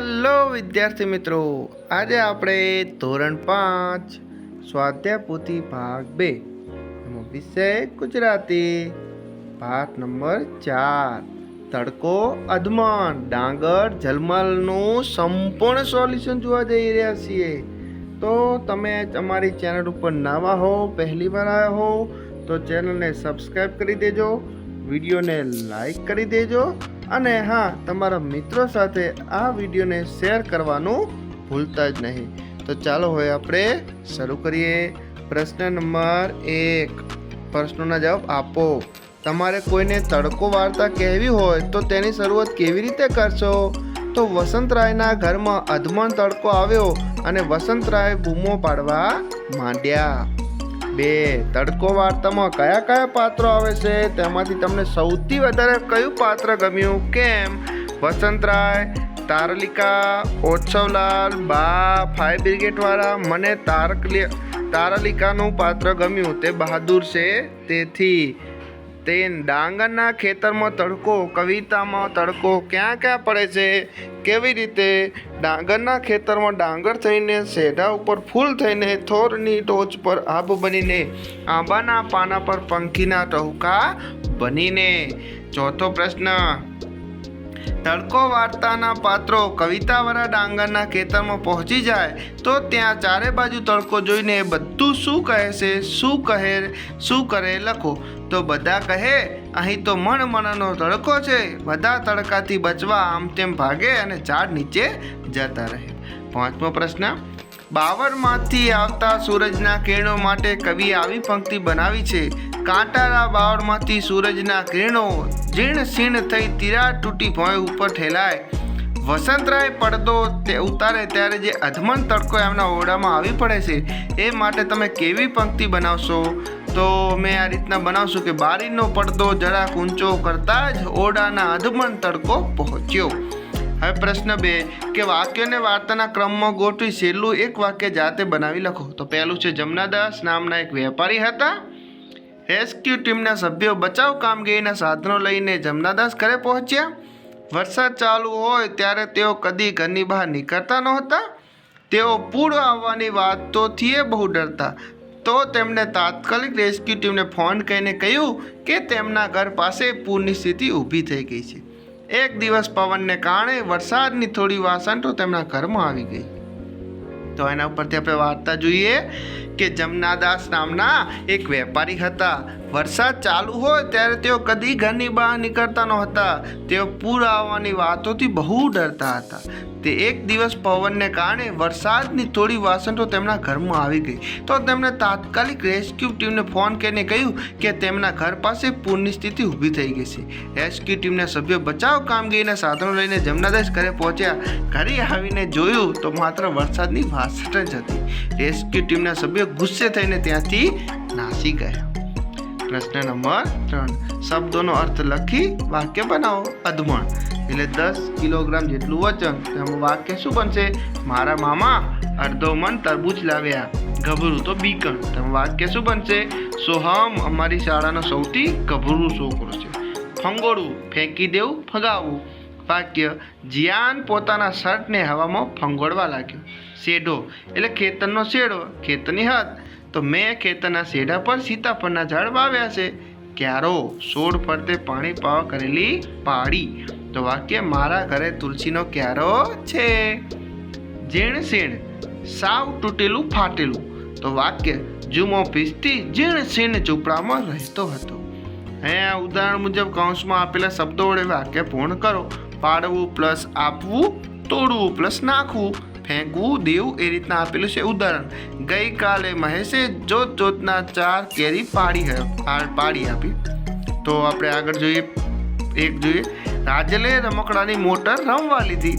Hello વિદ્યાર્થી મિત્રો, આજે આપણે ધોરણ પાંચ સ્વાધ્યાય ભાગ બે વિષય ગુજરાતી, પાઠ નંબર ચાર, તડકો, અધમન, ડાંગર જલમલનું સંપૂર્ણ સોલ્યુશન જોવા જઈ રહ્યા છીએ. તો તમે અમારી ચેનલ ઉપર નવા હો, પહેલી વાર આવ્યા હો, તો ચેનલને સબસ્ક્રાઈબ કરી દેજો, વિડીયોને લાઈક કરી દેજો અને હા, તમારા મિત્રો સાથે આ વિડીયોને શેર કરવાનું ભૂલતા જ નહીં. તો ચાલો હવે આપણે શરૂ કરીએ. પ્રશ્ન નંબર એક. પ્રશ્નોના જવાબ આપો. તમારે કોઈને તડકો વાર્તા કહેવી હોય તો તેની શરૂઆત કેવી રીતે કરશો? તો વસંતરાયના ઘરમાં અધમણ તડકો આવ્યો અને વસંતરાય બૂમો પાડવા માંડ્યા. બે, તડકો વાર્તામાં કયા કયા પાત્રો આવે છે? તેમાંથી તમને સૌથી વધારે કયું પાત્ર ગમ્યું? કેમ? વસંતરાય, તારલિકા, ઓછવલાલ, બા, ફાયર બ્રિગેડવાળા, મને તારક તારલિકાનું પાત્ર ગમ્યું. તે બહાદુર છે. તેથી તે ડાંગરના ખેતરમાં તડકો, કવિતામાં તડકો ક્યાં ક્યાં પડે છે? કેવી રીતે ડાંગરના ખેતરમાં ડાંગર થઈને શેઢા ઉપર ફૂલ થઈને થોરની ટોચ પર આભ બનીને, આંબાના પાના પર પંખીના ટહુકા બનીને? ચોથો પ્રશ્ન તડકો વાર્તાના પાત્રો કવિતાવાળા ડાંગરના ખેતરમાં પહોંચી જાય, તો ત્યાં ચારે બાજુ તડકો જોઈને બધું શું કહે છે, શું કહે, શું કરે લખો. તો બધા કહે, અહીં તો મણ મણનો તડકો છે, બધા તડકાથી બચવા આમ તેમ ભાગે અને ઝાડ નીચે જતા રહે. પાંચમો પ્રશ્ન બાવરમાંથી આવતા સૂરજના કિરણો માટે કવિએ આવી પંક્તિ બનાવી છે. કાંટાળા બાવળમાંથી સૂરજના કિરણો જીર્ણ સીણ થઈ તિરાડ તૂટી ભોંય ઉપર ઠેલાય. વસંતરાય પડદો તે ઉતારે ત્યારે જે અધમન તડકો એમના ઓરડામાં આવી પડે છે, એ માટે તમે કેવી પંક્તિ બનાવશો? તો મેં આ રીતના બનાવશું કે બારીનો પડદો જરાક ઊંચો કરતા જ ઓરડાના અધમન તડકો પહોંચ્યો. હવે પ્રશ્ન બે, કે વાક્યને વાર્તાના ક્રમમાં ગોઠવી છેલ્લું એક વાક્ય જાતે બનાવી લખો. તો પહેલું છે જમનાદાસ, નામના એક વેપારી હતા. રેસ્ક્યુ ટીમના સભ્યો બચાવ કામગીરીના સાધનો લઈને જમનાદાસ ઘરે પહોંચ્યા. વરસાદ ચાલુ હોય ત્યારે તેઓ કદી ઘરની બહાર નીકળતા નહોતા. તેઓ પૂર આવવાની વાતોથી બહુ ડરતા. તો તેમણે તાત્કાલિક રેસ્ક્યુ ટીમને ફોન કરીને કહ્યું કે તેમના ઘર પાસે પૂરની સ્થિતિ ઊભી થઈ ગઈ છે. એક દિવસ પવનને કારણે વરસાદની થોડી વાસંટો તેમના ઘરમાં આવી ગઈ. તો એના ઉપરથી આપણે વાર્તા જોઈએ કે જમનાદાસ નામના એક વેપારી હતા. વરસાદ ચાલુ હોય ત્યારે તેઓ કદી ઘરની બહાર નીકળતા નહોતા. તેઓ પૂર આવવાની વાતોથી બહુ ડરતા હતા. તે એક દિવસ પવનને કારણે વરસાદની થોડી વાસંતો તેમના ઘરમાં આવી ગઈ. તો તેમણે તાત્કાલિક રેસ્ક્યુ ટીમને ફોન કરીને કહ્યું કે તેમના ઘર પાસે પૂરની સ્થિતિ ઊભી થઈ ગઈ છે. રેસ્ક્યુ ટીમના સભ્યો બચાવ કામગીરીના સાધનો લઈને જમનાદાસ ઘરે પહોંચ્યા. ઘરે આવીને જોયું તો માત્ર વરસાદની વાસંટ જ હતી. રેસ્ક્યુ ટીમના સભ્યો ગુસ્સે થઈને ત્યાંથી નાસી ગયા. પ્રશ્ન નંબર ત્રણ. શબ્દોનો અર્થ લખી વાક્ય બનાવો. અધમણ. એટલે દસ કિલોગ્રામ જેટલું વજન. તેમાં વાક્ય શું બનશે? મારા મામા અડધો મન તરબૂચ લાવ્યા. ગભરું તો બીકણ. તેમાં વાક્ય શું બનશે? સોહમ અમારી શાળાનો સૌથી ગભરું છોકરો છે. ફંગોળવું, ફેંકી દેવું, ફગાવવું. વાક્ય, જિયાન પોતાના શર્ટને હવામાં ફંગોળવા લાગ્યો. શેઢો. એટલે ખેતરનો શેડો ખેતરની હદ. તો મેં ખેતરના શેઢા પર સીતાફળના ઝાડ વાવ્યા છે. ક્યારો સોળ ફરતે પાણી પાવા કરેલી પાડી તો વાક્ય મારા ઘરે તુલસીનો ક્યારો છે. જીણ સીણ, સાવ તૂટેલું ફાટેલું. તો વાક્ય, જુમો પીસતી જીણ સીણ ઝૂંપડામાં રહેતો હતો. અહીંયા ઉદાહરણ મુજબ કૌંસમાં આપેલા શબ્દો વડે વાક્ય પૂર્ણ કરો. પાડવું પ્લસ આપવું, તોડવું પ્લસ નાખવું. ફેંકવું દેવું એ રીતના આપેલું છે. ઉદાહરણ, ગઈકાલે મહેશે જોત જોતના ચાર કેરી પાડી પાડી આપી. તો આપણે આગળ જોઈએ, એક જોઈએ. રાજલે રમકડાની મોટર રમવા લીધી.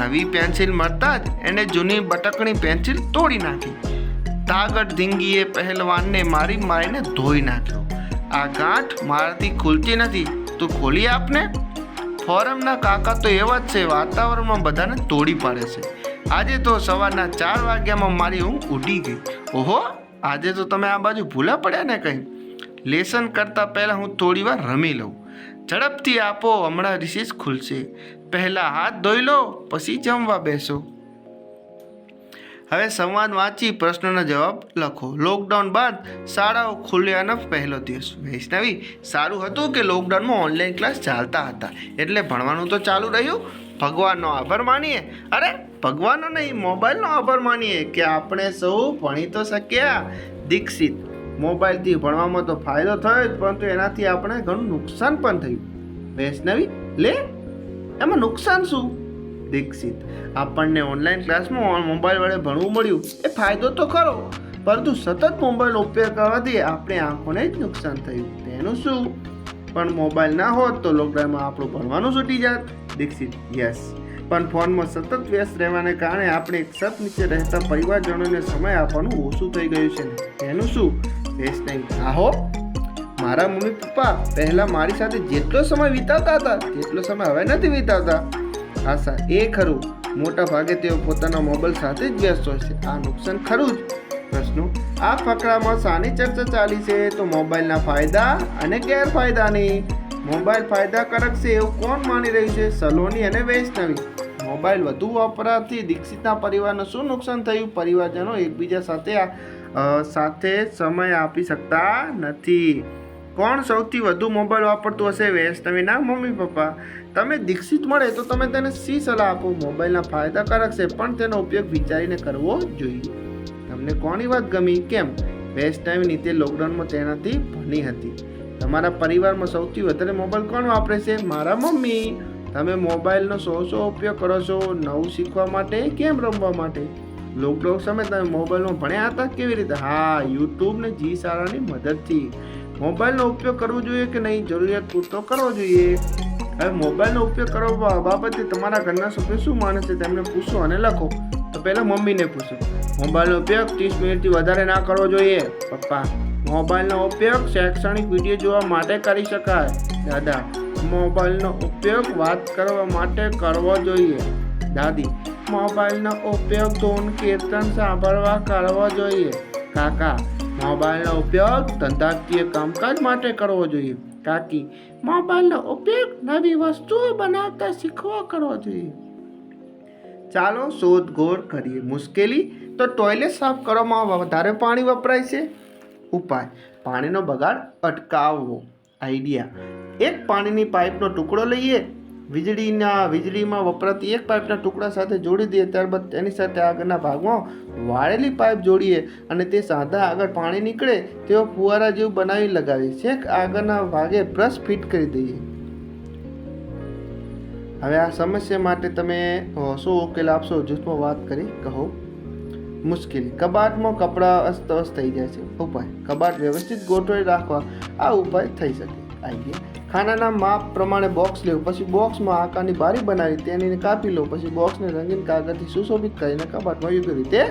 નવી પેન્સિલ મળતા જ એને જૂની બટકણી પેન્સિલ તોડી નાખી. તાગટ ધીંગીએ પહેલવાનને મારી મારીને ધોઈ નાખ્યો. આ ગાંઠ મારાથી ખુલતી નથી. તો ખોલી આપને? ફોરમના કાકા તો એવા જ છે, વાતાવરણમાં બધાને તોડી પાડે છે. આજે તો સવારના ચાર વાગ્યામાં મારી ઊંઘ ઉડી ગઈ. ઓહો, આજે તો તમે આ બાજુ ભૂલા પડ્યા ને કંઈ. લેસન કરતાં પહેલાં હું થોડી વાર રમી લઉં. ઝડપથી આપો, હમણાં રિસીસ ખુલશે. પહેલાં હાથ ધોઈ લો, પછી જમવા બેસો. હવે સંવાદ વાંચી પ્રશ્નનો જવાબ લખો. લોકડાઉન બાદ શાળાઓ ખુલ્યાનો પહેલો દિવસ. વૈષ્ણવી, સારું હતું કે લોકડાઉનમાં ઓનલાઈન ક્લાસ ચાલતા હતા? એટલે ભણવાનું તો ચાલુ રહ્યું. ભગવાનનો આભાર માનીએ. અરે ભગવાનનો નહીં મોબાઈલનો આભાર માનીએ કે આપણે સૌ ભણી તો શક્યા. દીક્ષિત. મોબાઈલથી ભણવામાં તો ફાયદો થયો જ, પરંતુ એનાથી આપણે ઘણું નુકસાન પણ થયું. વૈષ્ણવી, લે? એમાં નુકસાન શું? દીક્ષિત. આપણને ઓનલાઈન ક્લાસમાં મોબાઈલ વડે ભણવું મળ્યું. એ ફાયદો તો ખરો, પરંતુ સતત મોબાઈલ ઉપયોગ કરવાથી આપણી આંખોને જ નુકસાન થયું. તેનું શું? પણ મોબાઈલ ના હોત તો લોકડાઉનમાં આપણું ભણવાનું છૂટી જાત. દીક્ષિત યસ પણ ફોનમાં સતત વ્યસ્ત રહેવાને કારણે આપણે એક છત નીચે રહેતા પરિવારજનોને સમય આપવાનું ઓછું થઈ ગયું છે. એનું શું? વૈષ્ણવી આહો, મારા મમ્મી પપ્પા પહેલાં મારી સાથે જેટલો સમય વિતાવતા હતા, તેટલો સમય હવે નથી વિતાવતા. સા એ ખરું. મોટા ભાગે તેઓ પોતાના મોબાઈલ સાથે જ વ્યસ્ત હોય છે. આ નુકસાન ખરું જ. પ્રશ્નો. આ ફકરામાં શાની ચર્ચા ચાલી છે, તો મોબાઈલના ફાયદા અને ગેરફાયદાની. મોબાઈલ ફાયદાકારક છે એવું કોણ માની રહ્યું છે? સલોની અને વૈષ્ણવી. મોબાઈલ વધુ વાપરવાથી દીક્ષિતના પરિવારને શું નુકસાન થયું? પરિવારજનો એકબીજા સાથે સાથે સમય આપી શકતા નથી. કોણ સૌથી વધુ મોબાઈલ વાપરતું હશે? વૈષ્ણવીના મમ્મી, પપ્પા. તમે દીક્ષિત મળે તો તમે તેને સી સલાહ આપો? મોબાઈલના ફાયદાકારક છે, પણ તેનો ઉપયોગ વિચારીને કરવો જોઈએ. તમને કોની વાત ગમી? કેમ? વૈષ્ણવી તે લોકડાઉનમાં તેનાથી ભણી હતી. તમારા પરિવારમાં સૌથી વધારે મોબાઈલ કોણ વાપરે છે? મારા મમ્મી. તમે મોબાઈલનો સો સો ઉપયોગ કરો છો નવું શીખવા માટે, કેમ રમવા માટે? લોકડાઉન સમયે તમે મોબાઈલમાં ભણ્યા હતા કેવી રીતે? હા યુટ્યુબ ને જી સારાની મદદથી. મોબાઈલનો ઉપયોગ કરવો જોઈએ કે નહીં? જરૂરિયાત પૂરતો કરવો જોઈએ. હવે મોબાઈલનો ઉપયોગ કરવા બાબતે તમારા ઘરના સભ્યો શું માને છે તેમને પૂછો અને લખો. તો પહેલાં મમ્મીને પૂછો. મોબાઈલનો ઉપયોગ ત્રીસ મિનિટથી વધારે ના કરવો જોઈએ. પપ્પા, મોબાઈલનો ઉપયોગ શૈક્ષણિક વીડિયો જોવા માટે કરી શકાય. દાદા મોબાઈલનો ઉપયોગ વાત કરવા માટે કરવો જોઈએ. દાદી, મોબાઈલનો ઉપયોગ ધૂન કીર્તન સાંભળવા કરવો જોઈએ. કાકા, મોબાઈલનો ઉપયોગ ધંધાકીય કામકાજ માટે કરવો જોઈએ. કાકી, મોબાઈલનો ઉપયોગ નવી વસ્તુઓ બનાવતા શીખવા કરવો જોઈએ. ચાલો શોધખોળ કરીએ. મુશ્કેલી તો ટોયલેટ સાફ કરવામાં વધારે પાણી વપરાય છે. ઉપાય, પાણીનો બગાડ અટકાવવો. આઈડિયા. એક પાણીની પાઇપનો ટુકડો લઈએ. વીજળીના, વીજળીમાં વપરાતી એક પાઇપના ટુકડા સાથે જોડી દઈએ. ત્યારબાદ તેની સાથે આગળના ભાગમાં વાળેલી પાઇપ જોડીએ અને તે સાંધા આગળ પાણી નીકળે તેવો ફુવારા જેવું બનાવી લગાવીએ. છેક આગળના ભાગે બ્રશ ફિટ કરી દઈએ. હવે આ સમસ્યા માટે તમે શું ઉકેલ આપશો? જૂથમાં વાત કરી, કહો. મુશ્કેલી. કબાટમાં કપડાં અસ્તવ્યસ્ત થઈ જાય છે. ઉપાય. કબાટ વ્યવસ્થિત ગોઠવી રાખવા આ ઉપાય થઈ શકે. આઈડિયા ખાનાના માપ પ્રમાણે બોક્સ લેવું. પછી બોક્સમાં આકારની બારી બનાવી તેની કાપી લો. પછી બોક્સને રંગીન કાગળથી સુશોભિત કરીને કબાટમાં યોગ્ય રીતે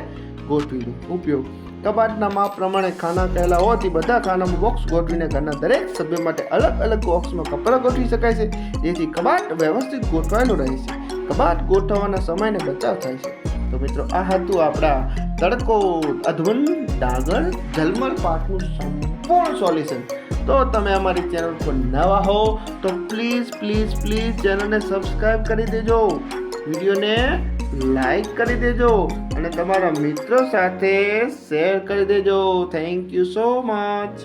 ગોઠવી લો ઉપયોગ. કબાટના માપ પ્રમાણે ખાના કહેલા હોવાથી બધા ખાનામાં બોક્સ ગોઠવીને ઘરના દરેક સભ્ય માટે અલગ અલગ બોક્સમાં કપડાં ગોઠવી શકાય છે. જેથી કબાટ વ્યવસ્થિત ગોઠવાયેલું રહે છે. કબાટ ગોઠવવાના સમયને બચાવ થાય છે. તો મિત્રો, આ હતું આપણા તડકો અધવન ડાગર જલમલ પાઠનું સંપૂર્ણ સોલ્યુશન તો તમે અમારી ચેનલ પર નવા હો, તો પ્લીઝ પ્લીઝ પ્લીઝ ચેનલને સબસ્ક્રાઈબ કરી દેજો. વિડીયોને લાઈક કરી દેજો અને તમારા મિત્રો સાથે શેર કરી દેજો. Thank you so much